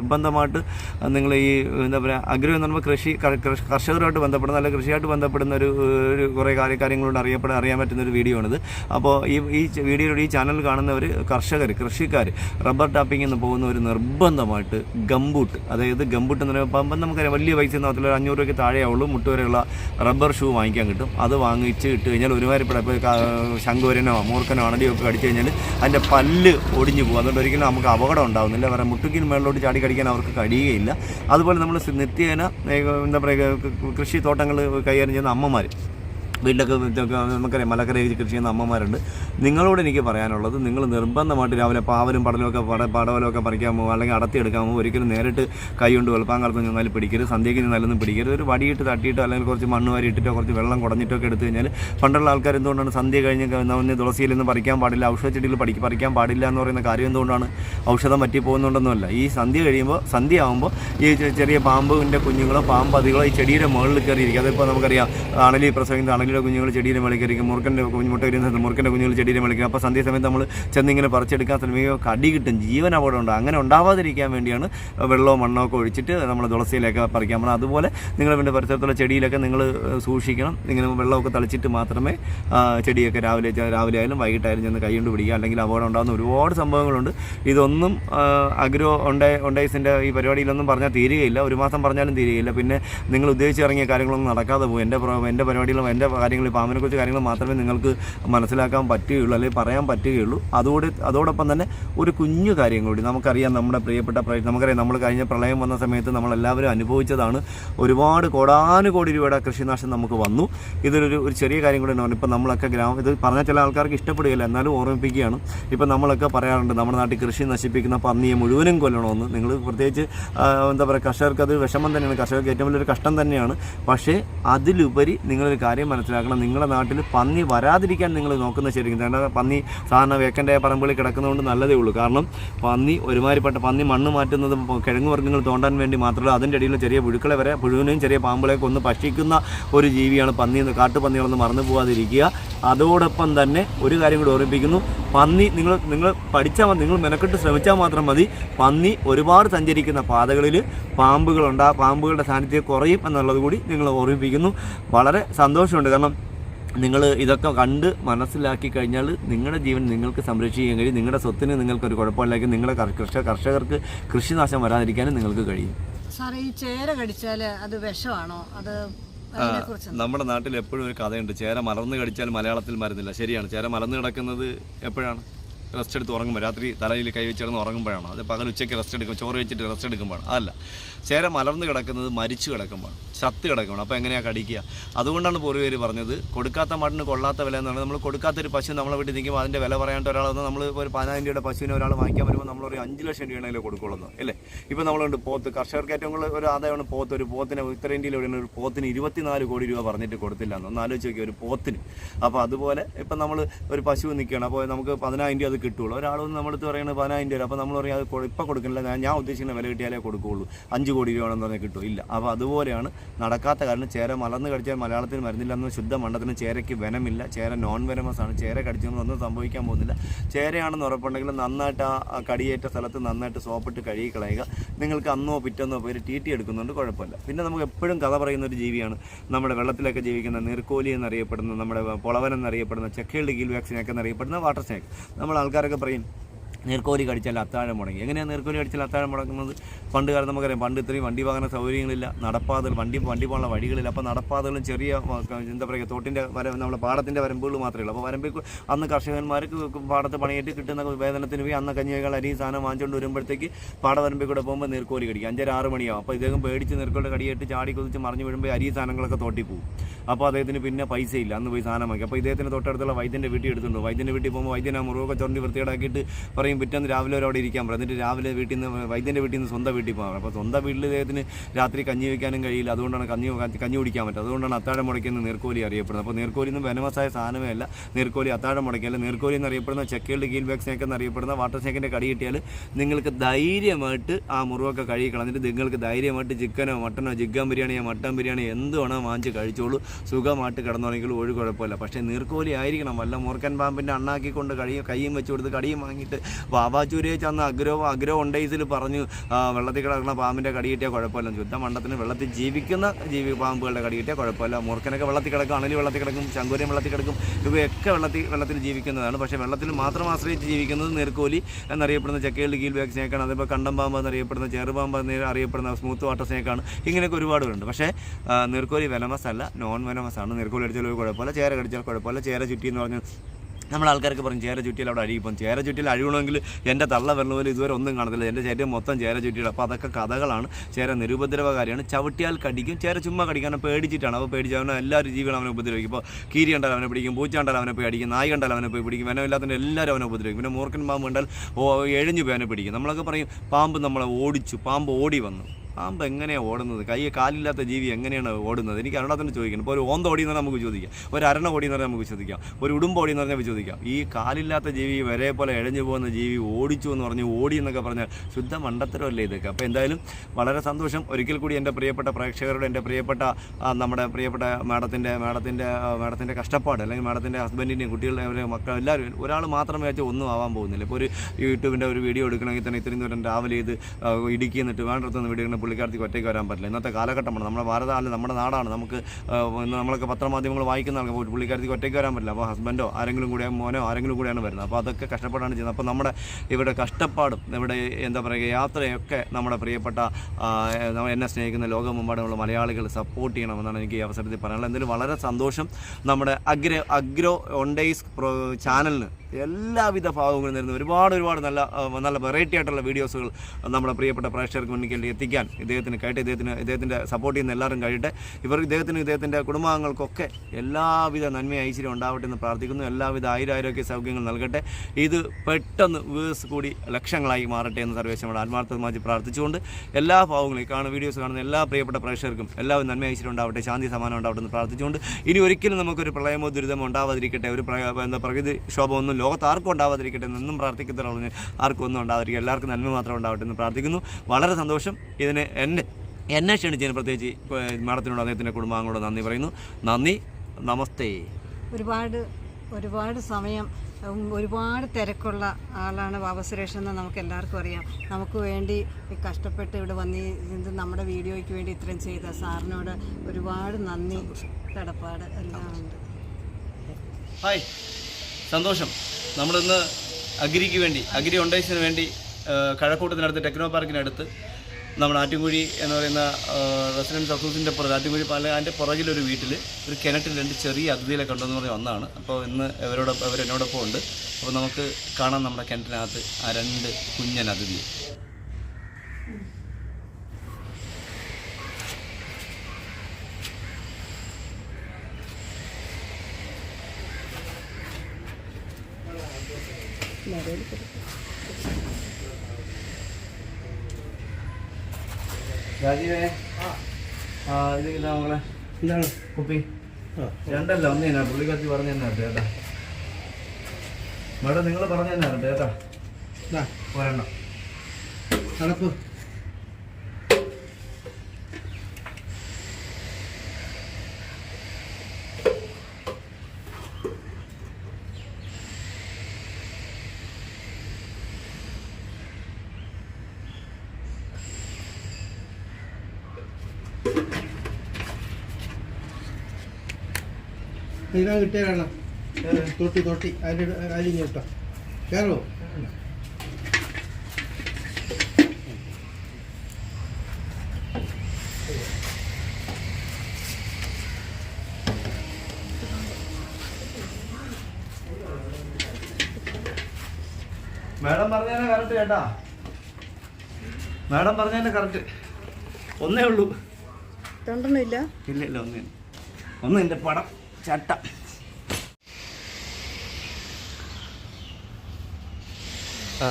നിർബന്ധമായിട്ട് നിങ്ങൾ ഈ എന്താ പറയുക അഗ്രോ എന്ന് പറയുമ്പോൾ കൃഷി കർഷകരുമായിട്ട് ബന്ധപ്പെടുന്ന അല്ലെങ്കിൽ കൃഷിയായിട്ട് ബന്ധപ്പെടുന്ന ഒരു ഒരു കുറേ കാര്യ കാര്യങ്ങളോട് അറിയപ്പെടാൻ അറിയാൻ പറ്റുന്ന ഒരു വീഡിയോ ആണിത് അപ്പോൾ ഈ ഈ വീഡിയോയുടെ ഈ ചാനൽ കാണുന്നവർ കർഷകർ കൃഷിക്കാർ റബ്ബർ ടാപ്പിംഗ് എന്ന് പോകുന്ന ഒരു നിർബന്ധമായിട്ട് ഗംബൂട്ട് അതായത് ഗംബൂട്ട് എന്ന് പറയുമ്പോൾ അപ്പം നമുക്കറിയാം വലിയ പൈസ ഒന്നും പറഞ്ഞാൽ അഞ്ഞൂറ് രൂപയ്ക്ക് താഴെയാവുള്ളൂ മുട്ട് വരെയുള്ള റബ്ബർ ഷൂ വാങ്ങിക്കാൻ കിട്ടും. അത് വാങ്ങിച്ച് ഇട്ട് കഴിഞ്ഞാൽ ഒരുമാതിരിപ്പെടെ. ഇപ്പോൾ ശങ്കുവരനോ മൂർഖനോ അണടിയോ ഒക്കെ കടിച്ചു കഴിഞ്ഞാൽ അതിന്റെ പല്ല് ഒടിഞ്ഞു പോകും. അതുകൊണ്ട് ഒരിക്കലും നമുക്ക് അപകടം ഉണ്ടാവുന്നില്ല. വേറെ മുട്ടുക്കിന് മേളിലോട്ട് ചാടി കടിക്കാൻ അവർക്ക് കഴിയുകയില്ല. അതുപോലെ നമ്മൾ നിത്യേന എന്താ പറയുക കൃഷി തോട്ടങ്ങൾ കൈകാര്യം ചെയ്യുന്ന അമ്മമാർ വീട്ടിലൊക്കെ നമുക്കറിയാം. മലക്കരയിൽ കൃഷി ചെയ്യുന്ന അമ്മമാരുണ്ട്. നിങ്ങളോട് എനിക്ക് പറയാനുള്ളത് നിങ്ങൾ നിർബന്ധമായിട്ട് രാവിലെ പാവലും പടലുമൊക്കെ പട പടവലൊക്കെ പറിക്കാൻ പോകും അല്ലെങ്കിൽ അടത്തി എടുക്കാൻ പോകും ഒരിക്കലും നേരിട്ട് കൈ കൊണ്ട് വെളുപ്പാങ്കാലത്ത് നിന്നാൽ പിടിക്കരുത്. സന്ധ്യയ്ക്ക് നിന്നാലൊന്നും പിടിക്കരുത്. ഒരു വടിയിട്ട് തട്ടിയിട്ട് അല്ലെങ്കിൽ കുറച്ച് മണ്ണ് വാരി ഇട്ടിട്ടോ കുറച്ച് വെള്ളം കുടഞ്ഞിട്ടോ ഒക്കെ എടുത്തു കഴിഞ്ഞാൽ പണ്ടുള്ള ആൾക്കാർ എന്തുകൊണ്ടാണ് സന്ധ്യ കഴിഞ്ഞ് നമ്മൾ തുളസിയിൽ നിന്ന് പറിക്കാൻ പാടില്ല ഔഷധ ചെടിയിൽ പഠി പറിക്കാൻ പാടില്ല എന്ന് പറയുന്ന കാര്യം എന്തുകൊണ്ടാണ് ഔഷധം പറ്റി പോകുന്നുണ്ടെന്നല്ല ഈ സന്ധ്യ കഴിയുമ്പോൾ സന്ധ്യ ആകുമ്പോൾ ഈ ചെറിയ പാമ്പിന്റെ കുഞ്ഞുങ്ങളോ പാമ്പതികളോ ഈ ചെടിയുടെ മുകളിൽ കയറിയിരിക്കും. അതിപ്പോൾ നമുക്കറിയാം അണലി പ്രസവിക്കുന്ന അണലിയുടെ കുഞ്ഞുങ്ങൾ ചെടിയുടെ മുകളിൽ കുഞ്ഞ് മുട്ട വരുന്ന മുറുക്കന്റെ കുഞ്ഞുങ്ങൾ ചെടിയുടെ മുകളിൽ അപ്പോൾ സന്ധ്യ സമയത്ത് നമ്മൾ ചെന്നിങ്ങനെ പറിച്ചെടുക്കാൻ ശ്രമിക്കുക. കടി കിട്ടും. ജീവൻ അപകടം ഉണ്ട്. അങ്ങനെ ഉണ്ടാവാതിരിക്കാൻ വേണ്ടിയാണ് വെള്ളമോ മണ്ണോ ഒക്കെ ഒഴിച്ചിട്ട് നമ്മൾ തുളസിയിലൊക്കെ പറിക്കാൻ പറഞ്ഞാൽ അതുപോലെ നിങ്ങൾ വീണ്ടും പരിസരത്തുള്ള ചെടിയിലൊക്കെ നിങ്ങൾ സൂക്ഷിക്കണം. ഇങ്ങനെ വെള്ളമൊക്കെ തളിച്ചിട്ട് മാത്രമേ ചെടിയൊക്കെ രാവിലെ രാവിലെ ആയാലും വൈകിട്ടായാലും ചെന്ന് കൈ കൊണ്ട് പിടിക്കുക. അല്ലെങ്കിൽ അപകടം ഉണ്ടാകുന്ന ഒരുപാട് സംഭവങ്ങളുണ്ട്. ഇതൊന്നും അഗ്രോ ഉണ്ടേ ഉണ്ടേസിന്റെ ഈ പരിപാടിയിലൊന്നും പറഞ്ഞാൽ തീരുകയില്ല. ഒരു മാസം പറഞ്ഞാലും തീരുകയില്ല. പിന്നെ നിങ്ങൾ ഉദ്ദേശിച്ചിറങ്ങിയ കാര്യങ്ങളൊന്നും നടക്കാതെ പോകും. എന്റെ എന്റെ പരിപാടികളും എന്റെ കാര്യങ്ങൾ പാമ്പിനെക്കുറിച്ച് കാര്യങ്ങൾ മാത്രമേ നിങ്ങൾക്ക് മനസ്സിലാക്കാൻ പറ്റുകയുള്ളൂ അല്ലെങ്കിൽ പറയാൻ പറ്റുകയുള്ളൂ. അതോടെ അതോടൊപ്പം തന്നെ ഒരു കുഞ്ഞു കാര്യം കൂടി. നമുക്കറിയാം നമ്മുടെ പ്രിയപ്പെട്ട പ്രയ- നമുക്കറിയാം നമ്മൾ കഴിഞ്ഞ പ്രളയം വന്ന സമയത്ത് നമ്മളെല്ലാവരും അനുഭവിച്ചതാണ് ഒരുപാട് കോടാനുകോടി രൂപയുടെ കൃഷിനാശം നമുക്ക് വന്നു. ഇതൊരു ഒരു ചെറിയ കാര്യം കൂടി ഉണ്ടാവും ഇപ്പം നമ്മളൊക്കെ ഗ്രാമം ഇത് പറഞ്ഞാൽ ചില ആൾക്കാർക്ക് ഇഷ്ടപ്പെടുകയില്ല എന്നാലും ഓർമ്മിപ്പിക്കുകയാണ്. ഇപ്പം നമ്മളൊക്കെ പറയാറുണ്ട് നമ്മുടെ നാട്ടിൽ കൃഷി നശിപ്പിക്കുന്ന പന്നിയെ മുഴുവനും കൊല്ലണമെന്ന്. നിങ്ങൾ പ്രത്യേകിച്ച് എന്താ പറയുക കർഷകർക്ക് അത് വിഷമം തന്നെയാണ്. കർഷകർക്ക് ഏറ്റവും വലിയൊരു കഷ്ടം തന്നെയാണ്. പക്ഷേ അതിലുപരി നിങ്ങളൊരു കാര്യം മനസ്സിലാക്കണം. നിങ്ങളുടെ നാട്ടിൽ പന്നി വരാതിരിക്കാൻ നിങ്ങൾ നോക്കുന്ന ശരിക്കും കാരണം പന്നി സാധാരണ വേക്കന്റെ പറമ്പുകളിൽ കിടക്കുന്നതുകൊണ്ട് നല്ലതേ ഉള്ളൂ. കാരണം പന്നി ഒരുമാതിരിപ്പെട്ട പന്നി മണ്ണ് മാറ്റുന്നത് കിഴങ്ങ് വർഗങ്ങൾ തോണ്ടാൻ വേണ്ടി മാത്രമല്ല അതിന്റെ ഇടയിൽ ചെറിയ പുഴുക്കളെ വരെ പുഴുവിനെയും ചെറിയ പാമ്പുകളെ കൊന്ന് ഭക്ഷിക്കുന്ന ഒരു ജീവിയാണ് പന്നി കാട്ടുപന്നികളൊന്ന് മറന്നു പോകാതിരിക്കുക അതോടൊപ്പം തന്നെ ഒരു കാര്യം കൂടി ഓർമ്മിപ്പിക്കുന്നു. പന്നി നിങ്ങൾ നിങ്ങൾ പഠിച്ചാൽ നിങ്ങൾ മെനക്കെട്ട് ശ്രമിച്ചാൽ മാത്രം മതി. പന്നി ഒരുപാട് സഞ്ചരിക്കുന്ന പാതകളിൽ പാമ്പുകളുണ്ട് ആ പാമ്പുകളുടെ സാന്നിധ്യം കുറയും എന്നുള്ളത് കൂടി നിങ്ങൾ ഓർമ്മിപ്പിക്കുന്നു. വളരെ സന്തോഷമുണ്ട്. കാരണം നിങ്ങൾ ഇതൊക്കെ കണ്ട് മനസ്സിലാക്കി കഴിഞ്ഞാൽ നിങ്ങളുടെ ജീവൻ നിങ്ങൾക്ക് സംരക്ഷിക്കാൻ കഴിയും. നിങ്ങളുടെ സ്വത്തിന് നിങ്ങൾക്കൊരു കുഴപ്പമില്ലായിരിക്കും നിങ്ങളുടെ കർഷക കർഷകർക്ക് കൃഷിനാശം വരാതിരിക്കാനും നിങ്ങൾക്ക് കഴിയും. സാറേ ഈ ചേര കടിച്ചാൽ അത് വിഷമാണോ? അത് നമ്മുടെ നാട്ടിൽ എപ്പോഴും ഒരു കഥയുണ്ട്. ചേര മലർന്ന് കടിച്ചാൽ മലയാളത്തിൽ മരുന്നില്ല. ശരിയാണ്. ചേര മലർന്ന് കിടക്കുന്നത് എപ്പോഴാണ്? റെസ്റ്റ് എടുത്ത് ഉറങ്ങുമ്പോൾ രാത്രി തലയിൽ കൈവച്ചിടന്ന് ഉറങ്ങുമ്പോഴാണ്? അത് പകൽ ഉച്ചയ്ക്ക് റെസ്റ്റ് എടുക്കും ചോറ് വെച്ചിട്ട് റെസ്റ്റ് എടുക്കുമ്പോഴാണ്? അതല്ല. ചേര മലർന്ന് കിടക്കുന്നത് മരിച്ചു കിടക്കുമ്പോൾ ചത്ത് കിടക്കുമ്പോൾ അപ്പോൾ എങ്ങനെയാണ് കടിക്കുക? അതുകൊണ്ടാണ് പൂർവര് പറഞ്ഞത് കൊടുക്കാത്ത മാട്ടിന് കൊള്ളാത്ത വില എന്നാണ് നമ്മൾ കൊടുക്കാത്തൊരു പശു നമ്മളെ വീട്ടിൽ നിൽക്കുമ്പോൾ അതിന്റെ വില പറയാണ്ട് ഒരാൾ നമ്മൾ ഒരു പതിനായിരം രൂപയുടെ പശുവിനെ ഒരാൾ വാങ്ങിക്കാൻ വരുമ്പോൾ നമ്മളൊരു അഞ്ച് ലക്ഷം രൂപയാണെങ്കിലും കൊടുക്കുള്ളൂ. അല്ലേ? ഇപ്പോൾ നമ്മളുണ്ട് പോത്ത്. കർഷകർക്ക് ഏറ്റവും കൂടുതൽ ഒരു ആദായമാണ് പോത്ത്. ഒരു പോത്തിന് ഉത്തരേന്ത്യയിൽ എവിടെയാണ്? ഒരു പോത്തിന് ഇരുപത്തിനാല് കോടി രൂപ പറഞ്ഞിട്ട് കൊടുത്തില്ല എന്ന്. ഒന്ന് ആലോചിച്ച് നോക്കിയ ഒരു പോത്തിന്. അപ്പോൾ അതുപോലെ ഇപ്പം നമ്മൾ ഒരു പശു നിൽക്കുകയാണ്. അപ്പോൾ നമുക്ക് പതിനായിരം രൂപ അത് കിട്ടുള്ളൂ. വന്ന് നമ്മളടുത്ത് പറയുന്നത് പതിനായിരം രൂപ അപ്പോൾ നമ്മൾ പറയും അത് ഇപ്പോൾ ഇപ്പം കൊടുക്കുന്നില്ല ഞാൻ ഞാൻ ഉദ്ദേശിക്കുന്ന വില കിട്ടിയാലേ കൊടുക്കുകയുള്ളൂ. അഞ്ച് കോടി രൂപയാണെന്ന് പറഞ്ഞാൽ കിട്ടും. ഇല്ല. അപ്പോൾ അതുപോലെയാണ് നടക്കാത്ത കാരണം ചേര മലർന്ന് കടിച്ചാൽ മലയാളത്തിൽ മരുന്നില്ല ശുദ്ധ മണ്ഡലത്തിന് ചേരയ്ക്ക് വനമില്ല. ചേര നോൺ വെനമസ് ആണ്. ചേര കടിച്ചൊന്നും സംഭവിക്കാൻ പോകുന്നില്ല. ചേരയാണെന്ന് ഉറപ്പുണ്ടെങ്കിൽ നന്നായിട്ട് ആ കടിയേറ്റ സ്ഥലത്ത് നന്നായിട്ട് സോപ്പിട്ട് കഴുകി കളയുക. നിങ്ങൾക്ക് അന്നോ പിറ്റെന്നോ പേര് ടി ടി എടുക്കുന്നുണ്ട് കുഴപ്പമില്ല. പിന്നെ നമുക്ക് എപ്പോഴും കഥ പറയുന്ന ഒരു ജീവിയാണ്. നമ്മുടെ വെള്ളത്തിലൊക്കെ ജീവിക്കുന്ന നീർക്കോലി എന്നറിയപ്പെടുന്ന നമ്മുടെ പൊളവൻ എന്നറിയപ്പെടുന്ന ഡിഗിൽ ഗീൽ വാക്സിനൊക്കെ എന്നറിയപ്പെടുന്ന വാട്ടർ സ്നേക്ക്. നമ്മൾ ആൾക്കാരൊക്കെ പറയും നീർക്കോലി കടിച്ചാൽ അത്താഴം മുടങ്ങി. എങ്ങനെയാണ് നീർക്കോലി കടിച്ചാൽ അത്താഴം മുടങ്ങുന്നത്? പണ്ട് കാലം നമുക്കറിയാം പണ്ട് ഇത്രയും വണ്ടി വാഹന സൗകര്യങ്ങളില്ല നടപ്പാതകൾ വണ്ടി വണ്ടി പോകാനുള്ള വഴികളില്ല. അപ്പോൾ നടപ്പാതകളും ചെറിയ എന്താ പറയുക തോട്ടിന്റെ വര നമ്മുടെ പാടത്തിന്റെ വരമ്പുകൾ മാത്രമേ ഉള്ളൂ. അപ്പോൾ വരമ്പിൽ അന്ന് കർഷകന്മാർക്ക് പാടത്ത് പണിയേറ്റ് കിട്ടുന്ന വേതനത്തിന് പോയി അന്ന് കഞ്ഞികൾ അരി സാധനം വാങ്ങിച്ചുകൊണ്ട് വരുമ്പോഴത്തേക്ക് പാടവരമ്പിൽ കൂടെ പോകുമ്പോൾ നീർക്കോലി കടിക്കും. അഞ്ചര ആറ് മണിയാവും. അപ്പോൾ ഇദ്ദേഹം പേടിച്ച് നീർക്കോലി കടിയേറ്റ് ചാടി കുതിച്ച് മറിഞ്ഞു വീഴുമ്പോൾ അരി സാധനങ്ങളൊക്കെ തോട്ടി പോകും അപ്പോൾ അദ്ദേഹത്തിന് പിന്നെ പൈസ ഇല്ല അന്ന് പോയി സാധനം വാങ്ങി അപ്പോൾ ഇദ്ദേഹത്തിന് തൊട്ടടുത്തുള്ള വൈദ്യന്റെ വീട്ടിൽ എടുത്തുണ്ട് വൈദ്യന്റെ വീട്ടിൽ പോകുമ്പോൾ വൈദ്യൻ ആ മുറിവൊക്കെ ചുരണ്ടി വൃത്തികേടാക്കിയിട്ട് പറയും പിറ്റേന്ന് രാവിലെ ഒരു അവിടെ ഇരിക്കാൻ പറയും എന്നിട്ട് രാവിലെ വീട്ടിൽ നിന്ന് വൈദ്യന്റെ വീട്ടിൽ നിന്ന് സ്വന്തം വീട്ടിൽ പോകാം അപ്പോൾ സ്വന്തം വീട്ടിൽ ഇദ്ദേഹത്തിന് രാത്രി കഞ്ഞി വയ്ക്കാനും കഴിയില്ല. അതുകൊണ്ടാണ് കഞ്ഞി കഞ്ഞി കുടിക്കാൻ പറ്റും അതുകൊണ്ടാണ് അത്താഴം മുടക്കിയെന്ന് നീർക്കോലി അറിയപ്പെടുന്നത്. അപ്പോൾ നീർക്കോലി എന്ന് വെനമസായ സാധനമേ അല്ല നീർക്കോലി അത്താഴം മുടക്കിയല്ല നീർക്കോലി എന്നറിയപ്പെടുന്ന ചെക്കേൾഡ് ഗീൽ ബാഗ് സ്നേക്ക് എന്നറിയപ്പെടുന്ന വാട്ടർ സ്നേക്കിന്റെ കടി കിട്ടിയാൽ നിങ്ങൾക്ക് ധൈര്യമായിട്ട് ആ മുറിവൊക്കെ കഴുകി കളഞ്ഞിട്ട് നിങ്ങൾക്ക് ധൈര്യമായിട്ട് ചിക്കനോ മട്ടനോ ചിക്കൻ ബിരിയാണിയോ മട്ടൻ ബിരിയാണിയോ എന്ത് വേണോ വാങ്ങിച്ച് കഴിച്ചോളൂ. സുഖമായിട്ട് കിടന്നുറങ്ങിയാലും ഒരു കുഴപ്പമില്ല. പക്ഷേ നീർക്കോലി ആയിരിക്കണം. വല്ല മൂർക്കൻ പാമ്പിന്റെ അണ്ണാക്കിക്കൊണ്ട് കഴിയും കൈയും വെച്ച് കൊടുത്ത് കടിയും വാങ്ങിയിട്ട് വാവാച്ചൂരിയെ ചെന്ന് അഗ്രോ അഗ്രോ ഉണ്ടേസിൽ പറഞ്ഞു വെള്ളത്തിൽ കിടക്കുന്ന പാമ്പിന്റെ കടി കിട്ടിയാൽ കുഴപ്പമില്ല. ശുദ്ധ മണ്ഡത്തിന് വെള്ളത്തിൽ ജീവിക്കുന്ന ജീവി പാമ്പുകളുടെ കടി കിട്ടിയാൽ കുഴപ്പമില്ല. മൂർക്കനൊക്കെ വെള്ളത്തിൽ കിടക്കും അണലി വെള്ളത്തിൽ കിടക്കും ചങ്കൂരം വെള്ളത്തിൽ കിടക്കും ഇവയൊക്കെ വെള്ളത്തിൽ വെള്ളത്തിൽ ജീവിക്കുന്നതാണ്. പക്ഷേ വെള്ളത്തിൽ മാത്രം ആശ്രയിച്ച് ജീവിക്കുന്നത് നീർക്കോലി എന്നറിയപ്പെടുന്ന ചക്കയിൽ ഗീൽ ബാഗ് സ്നേക്കാണ് അതേപോലെ കണ്ടം പാമ്പ് എന്നറിയപ്പെടുന്ന ചെറുപാമ്പ് എന്നറിയപ്പെടുന്ന സ്മൂത്ത് വാട്ടർ സ്നേക്കാണ്. ഇങ്ങനെയൊക്കെ ഒരുപാട് പക്ഷേ നീർക്കോലി വെലമസ് അല്ല നോൺ വെനമസ് ആണ് നീർക്കോലി അടിച്ചാൽ ഒരു കുഴപ്പമില്ല. ചേര കടിച്ചാൽ കുഴപ്പമില്ല. ചേര ചുറ്റി എന്ന് പറഞ്ഞ് നമ്മൾ ആൾക്കാർക്ക് പറയും ചേര ചുറ്റിയിൽ അവിടെ അഴുകിപ്പം ചേര ചുറ്റിയിൽ അഴുകണമെങ്കിൽ എന്റെ തള്ള വരണ പോലും ഇതുവരെ ഒന്നും കാണത്തില്ല. എന്റെ ശരീരം മൊത്തം ചേര ചുറ്റിയുടെ. അപ്പോൾ അതൊക്കെ കഥകളാണ്. ചേര നിരുപദ്രവകാരിയാണ്. ചവിട്ടിയാൽ കടിക്കും. ചേര ചുമ്മാ കടിക്കാൻ പേടിച്ചിട്ടാണ്. അപ്പോൾ പേടിച്ച് അവനെ എല്ലാവരും ജീവികളും അവനെ ഉപദ്രവിക്കും. ഇപ്പോൾ കീരി കണ്ടാൽ അവനെ പിടിക്കും. പൂച്ച കണ്ടാൽ അവനെ പോയി അടിക്കും. നായി കണ്ടാൽ അവനെ പോയി പിടിക്കും. വനമില്ലാത്തതിന്റെ എല്ലാവരും അവനെ ഉപദ്രവിക്കും. പിന്നെ മൂർഖൻ പാമ്പ് കണ്ടാൽ ഓ എഴിഞ്ഞു പോയി അവനെ പിടിക്കും. നമ്മളൊക്കെ പറയും പാമ്പ് നമ്മളെ ഓടിച്ചു. പാമ്പ് ഓടി വന്നു. പാമ്പ് എങ്ങനെയാണ് ഓടുന്നത്? കൈ കാലില്ലാത്ത ജീവി എങ്ങനെയാണ് ഓടുന്നത്? എനിക്ക് അരുണാത്തിന് ചോദിക്കണം. ഇപ്പോൾ ഒരു ഓന്ത ഓടിയെന്ന് പറഞ്ഞാൽ നമുക്ക് ചോദിക്കാം. ഒരു അരണ ഓടി എന്ന് പറഞ്ഞാൽ നമുക്ക് ചോദിക്കാം. ഒരു ഉടുമ്പ് ഓടിയെന്ന് പറഞ്ഞാൽ ചോദിക്കാം. ഈ കാലില്ലാത്ത ജീവി വരെ പോലെ ഇഴഞ്ഞു പോകുന്ന ജീവി ഓടിച്ചു എന്ന് പറഞ്ഞ് ഓടി എന്നൊക്കെ പറഞ്ഞാൽ ശുദ്ധ മണ്ടത്തരമല്ലേ ഇതൊക്കെ? അപ്പോൾ എന്തായാലും വളരെ സന്തോഷം. ഒരിക്കൽ കൂടി എന്റെ പ്രിയപ്പെട്ട പ്രേക്ഷകരോട് എന്റെ പ്രിയപ്പെട്ട നമ്മുടെ പ്രിയപ്പെട്ട മാഡത്തിന്റെ മാഡത്തിന്റെ മാഡത്തിന്റെ കഷ്ടപ്പാട് അല്ലെങ്കിൽ മാഡത്തിന്റെ ഹസ്ബൻഡിന്റെയും കുട്ടികളുടെ അവരെ മക്കൾ എല്ലാവരും ഒരാൾ മാത്രം വെച്ചാൽ ഒന്നും ആവാൻ പോകുന്നില്ല. ഇപ്പോൾ ഒരു യൂട്യൂബിന്റെ ഒരു വീഡിയോ എടുക്കണമെങ്കിൽ തന്നെ ഇത്രയും ദൂരം രാവിലെ ചെയ്ത് ഇടുക്കി എന്നിട്ട് വേണ്ടടുത്തുനിന്ന് വീഡിയോ പുള്ളിക്കാരത്തേക്ക് ഒറ്റയ്ക്ക് വരാൻ പറ്റില്ല. ഇന്നത്തെ കാലഘട്ടമാണ്. നമ്മുടെ ഭാരതമല്ല നമ്മുടെ നാടാണ്. നമുക്ക് ഇന്ന് നമ്മളൊക്കെ പത്രമാധ്യമങ്ങൾ വായിക്കുന്ന ആൾക്ക് പുള്ളിക്കാരത്തിക്ക് ഒറ്റയ്ക്ക് വരാൻ പറ്റില്ല. അപ്പോൾ ഹസ്ബൻഡോ ആരെങ്കിലും കൂടെ മോനോ ആരെങ്കിലും കൂടെയാണ് വരുന്നത്. അപ്പോൾ അതൊക്കെ കഷ്ടപ്പെടാണ് ചെയ്യുന്നത്. അപ്പോൾ നമ്മുടെ ഇവിടെ കഷ്ടപ്പാടും ഇവിടെ എന്താ പറയുക യാത്രയൊക്കെ നമ്മുടെ പ്രിയപ്പെട്ട എന്നെ സ്നേഹിക്കുന്ന ലോകമെമ്പാടുമുള്ള മലയാളികൾ സപ്പോർട്ട് ചെയ്യണമെന്നാണ് എനിക്ക് ഈ അവസരത്തിൽ പറയാനുള്ളത്. എന്തായാലും വളരെ സന്തോഷം. നമ്മുടെ അഗ്രോ അഗ്രോ ഓൺഡേയ്സ് ചാനലിന് എല്ലാവിധ ഭാഗങ്ങളിൽ നേരുന്നു ഒരുപാട് ഒരുപാട് നല്ല നല്ല വെറൈറ്റി ആയിട്ടുള്ള വീഡിയോസുകൾ നമ്മുടെ പ്രിയപ്പെട്ട പ്രേക്ഷകർക്ക് മുന്നിൽ എത്തിക്കാൻ ഇദ്ദേഹത്തിന് കഴിയട്ടെ ഇദ്ദേഹത്തിന് ഇദ്ദേഹത്തിന്റെ സപ്പോർട്ട് ചെയ്യുന്ന എല്ലാവരും കഴിയട്ടെ. ഇവർ ഇദ്ദേഹത്തിനും ഇദ്ദേഹത്തിന്റെ കുടുംബാംഗങ്ങൾക്കൊക്കെ എല്ലാവിധ നന്മ ഐശ്വര്യം ഉണ്ടാവട്ടെ എന്ന് പ്രാർത്ഥിക്കുന്നു. എല്ലാവിധ ആയിരാരോഗ്യ സൗകര്യങ്ങൾ നൽകട്ടെ. ഇത് പെട്ടെന്ന് വ്യൂസ് കൂടി ലക്ഷങ്ങളായി മാറട്ടെ എന്ന് സർവേശ്വരനോട് ആത്മാർത്ഥമായി പ്രാർത്ഥിച്ചുകൊണ്ട് എല്ലാ ഭാവങ്ങളും കാണുന്ന വീഡിയോസ് കാണുന്ന എല്ലാ പ്രിയപ്പെട്ട പ്രേക്ഷകർക്കും എല്ലാവരും നന്മ ഐശ്വര്യം ഉണ്ടാവട്ടെ ശാന്തി സമാനം ഉണ്ടാവട്ടെ എന്ന് പ്രാർത്ഥിച്ചുകൊണ്ട് ഇനി ഒരിക്കലും നമുക്കൊരു പ്രളയമോ ദുരിതമോ ഉണ്ടാവാതിരിക്കട്ടെ. ഒരു പ്രകൃതി ക്ഷോഭം ഒന്നും ലോകത്ത് ആർക്കും ഉണ്ടാവാതിരിക്കട്ടെ എന്നും പ്രാർത്ഥിക്കത്തുള്ളൂ ആർക്കും ഒന്നും ഉണ്ടാവാതിരിക്കും എല്ലാവർക്കും നന്മ മാത്രം ഉണ്ടാവട്ടെ എന്ന് പ്രാർത്ഥിക്കുന്നു. വളരെ സന്തോഷം. ഇതിന് എന്നെ എന്നെ ക്ഷണിച്ചതിന് പ്രത്യേകിച്ച് മാഡത്തിനോട് അദ്ദേഹത്തിന്റെ കുടുംബാംഗങ്ങളോട് നന്ദി പറയുന്നു. നന്ദി. നമസ്തേ. ഒരുപാട് ഒരുപാട് സമയം ഒരുപാട് തിരക്കുള്ള ആളാണ് ബാബ സുരേഷ് എന്ന് നമുക്ക് എല്ലാവർക്കും അറിയാം. നമുക്ക് വേണ്ടി കഷ്ടപ്പെട്ട് ഇവിടെ വന്ന് ഇത് നമ്മുടെ വീഡിയോയ്ക്ക് വേണ്ടി ഇത്രയും ചെയ്ത സാറിനോട് ഒരുപാട് നന്ദി കടപ്പാട് എല്ലാം ഉണ്ട്. ഹായ്. സന്തോഷം. നമ്മളിന്ന് അഗ്രിക്ക് വേണ്ടി അഗ്രി ഒണ്ടേഴ്സിന് വേണ്ടി കഴക്കൂട്ടത്തിനടുത്ത് ടെക്നോ പാർക്കിനടുത്ത് നമ്മുടെ ആറ്റുംകുഴി എന്ന് പറയുന്ന റെസിഡൻസ് അസോസിന്റെ പുറത്ത് ആറ്റുംകുഴി പാലം അതിന്റെ പുറകിലൊരു വീട്ടിൽ ഒരു കിണറ്റിൽ രണ്ട് ചെറിയ അതിഥിയിലൊക്കെ ഉണ്ടെന്ന് പറഞ്ഞ ഒന്നാണ് അപ്പോൾ ഇന്ന് ഇവരോടൊപ്പം ഇവർ എന്നോടൊപ്പം ഉണ്ട്. അപ്പോൾ നമുക്ക് കാണാം നമ്മുടെ കിണറ്റിനകത്ത് ആ രണ്ട് കുഞ്ഞൻ അതിഥിയെ രാജീവേ. ആ ഇത് മകളെ എന്താണ് കുപ്പി. രണ്ടല്ല ഒന്ന് തന്നെ. പുള്ളിക്കാത്തി പറഞ്ഞു തന്നെ ചേട്ടാ മേഡം നിങ്ങൾ പറഞ്ഞു തന്നെ ചേട്ടാ ഒരെണ്ണം. നടപ്പ് ഇതിനാ കിട്ടിയ വെള്ളം. തൊട്ടി തൊട്ടി. അതിന്റെ അരിഞ്ഞ് കേട്ടോ കേറോ? മാഡം പറഞ്ഞതിനെ കറക്റ്റ് കേട്ടാ. മാഡം പറഞ്ഞതിനെ കറക്റ്റ് ഒന്നേ ഉള്ളൂ. രണ്ടെണ്ണമില്ല ഇല്ല. ഇല്ല ഒന്നേ ഒന്ന് എന്റെ പടം. ചട്ട ആ